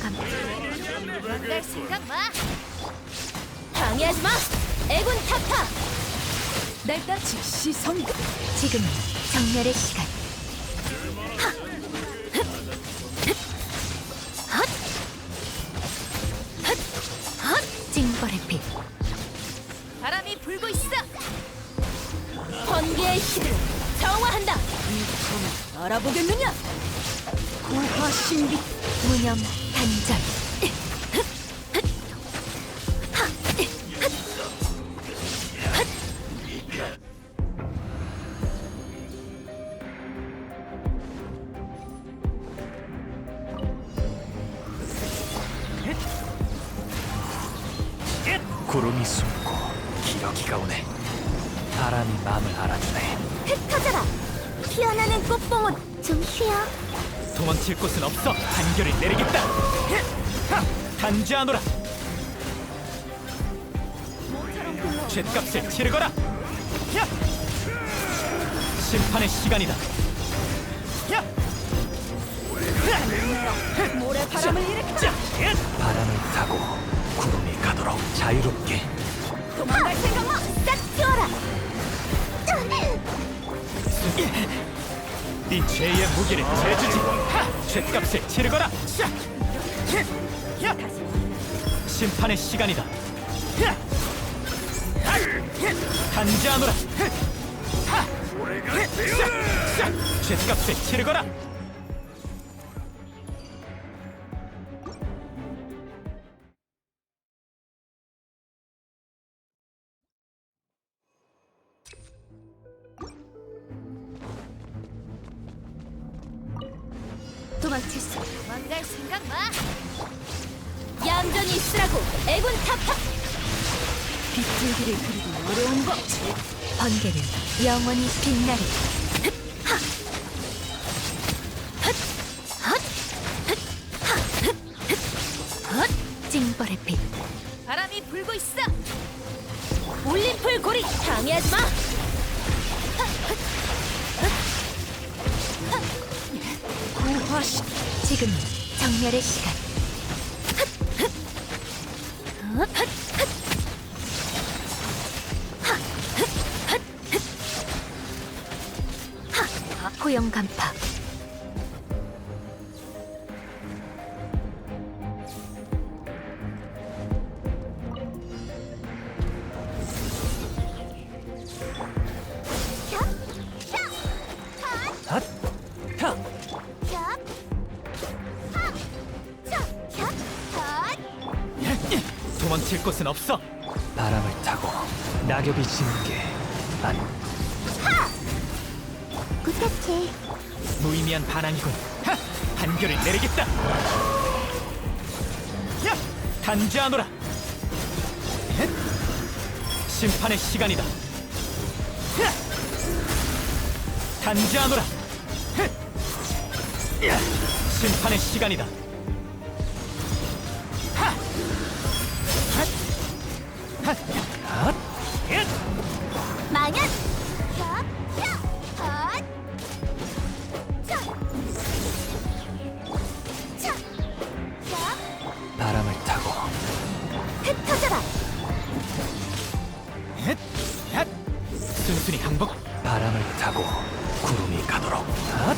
감파 망갈 생각 마. 방해하지 마. 애군 타파. 날따 즉시 성급. 지금은 정멸의 시간 징벌의 빛 바람이 불고 있어. 번개의 힘을 정화한다. 이kom 알아보겠느냐? 고화 신비. 무념 단절 구름이 숨고 기러기가 오네 바람이 마음을 알아주네. 피어나는 꽃봉은 좀 쉬어. 도망칠 곳은 없어 단결을 내리겠다 하! 단죄하노라 죗값을 치르거라 야! 심판의 시간이다 야! 모래 바람을 일으키자. 바람을 타고 구름이 가도록 자유롭게 도망갈 생각 마. 싹 튀어라. 네 죄의 무게를 재주지 하! 죗값을 치르거라! 심판의 시간이다 야! 단죄하노라 하! 자! 자! 죗값을 치르거라 도망칠 수. 도망갈 생각 마. 얌전히 있으라고. 애군 타파. 비틀기를 그리고 어려운 법. 번개는 영원히 빛나리 징벌의 빛 바람이 불고 있어. 올림플 고리 방해하지 마. 고화시 지금은 정멸의 시간? 고용 간파 도망칠 곳은 없어 바람을 타고 낙엽이 지는 게 아니 부탁해. 무의미한 반항이군 하! 판결을 내리겠다 야! 단죄하노라 헷! 심판의 시간이다 야! 단죄하노라 헷! 야! 심판의 시간이다 망연. 바람을 타고 흩어져라. 헷! 헷! 순순히 항복 바람을 타고 구름이 가도록 핫!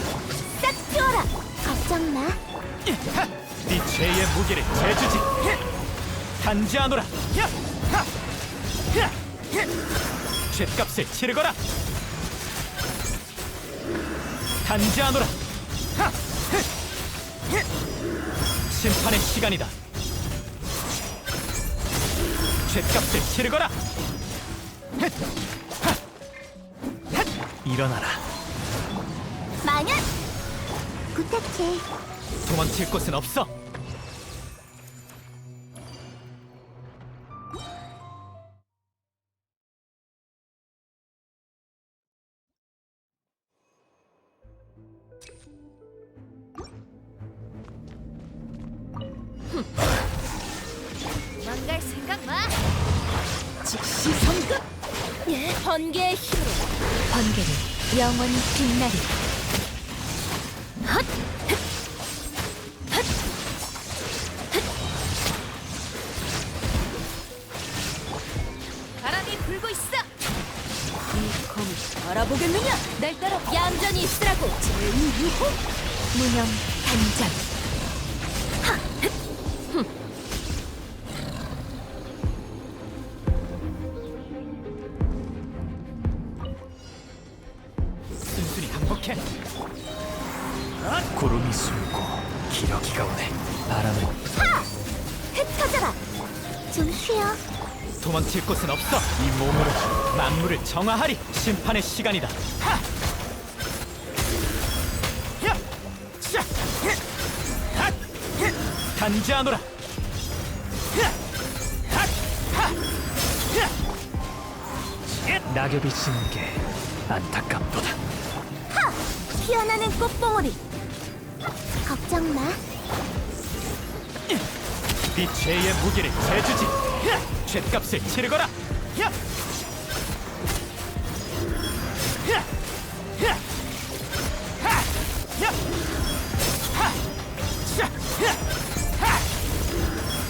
싹 튀어라. 걱정 마. 하! 네 죄의 무게를 재주지 단죄하노라 야! 하! 죗값을 치르거라! 야! 심판의 시간이다 죗값을 치르거라! 일어나라 망연. 부탁해. 도망칠 곳은 없어. 마. 즉시 성급. 예, 번개의 힘으로. 번개는 영원히 빛나리. 헛! 바람이 불고 있어. 이 검을 알아보겠느냐? 날 따라 얌전히 있으라고. 제2유호 무념 단장. 바람을 흩어져라. 좀 쉬어. 도망칠 곳은 없어 이 몸으로 만물을 정화하리 심판의 시간이다 하! 야! 단지하노라 야! 핫! 하! 야! 낙엽이 지는 게 안타깝도다 하! 피어나는 꽃봉오리. 걱정 마. 네 죄의 무게를 재주지. 야! 죗값을 치르거라!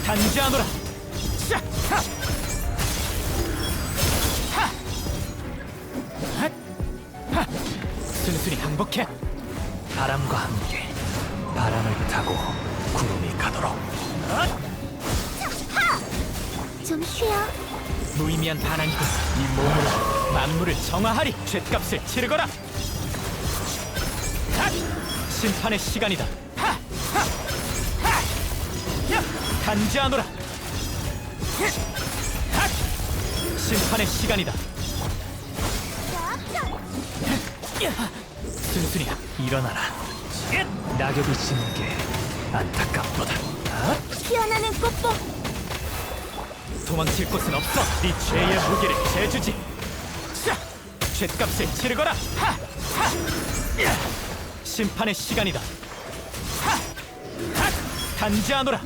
단지하노라! 순순히 항복해. 바람과 함께 바람을 타고 구름이 가도록. 좀 쉬어. 무의미한 반항이군 이 몸으로 만물을 정화하리 죗값을 치르거라 핫! 심판의 시간이다 하! 하! 하! 야! 단지하노라 핫! 심판의 시간이다 야! 순순히 일어나라 낙엽이 지는 게 안타깝도다 핫! 피어나는 꽃봉. 도망칠 곳은 없어. 네 죄의 무게를 재주지. 자, 죄값을 치르거라. 심판의 시간이다. 단지하노라.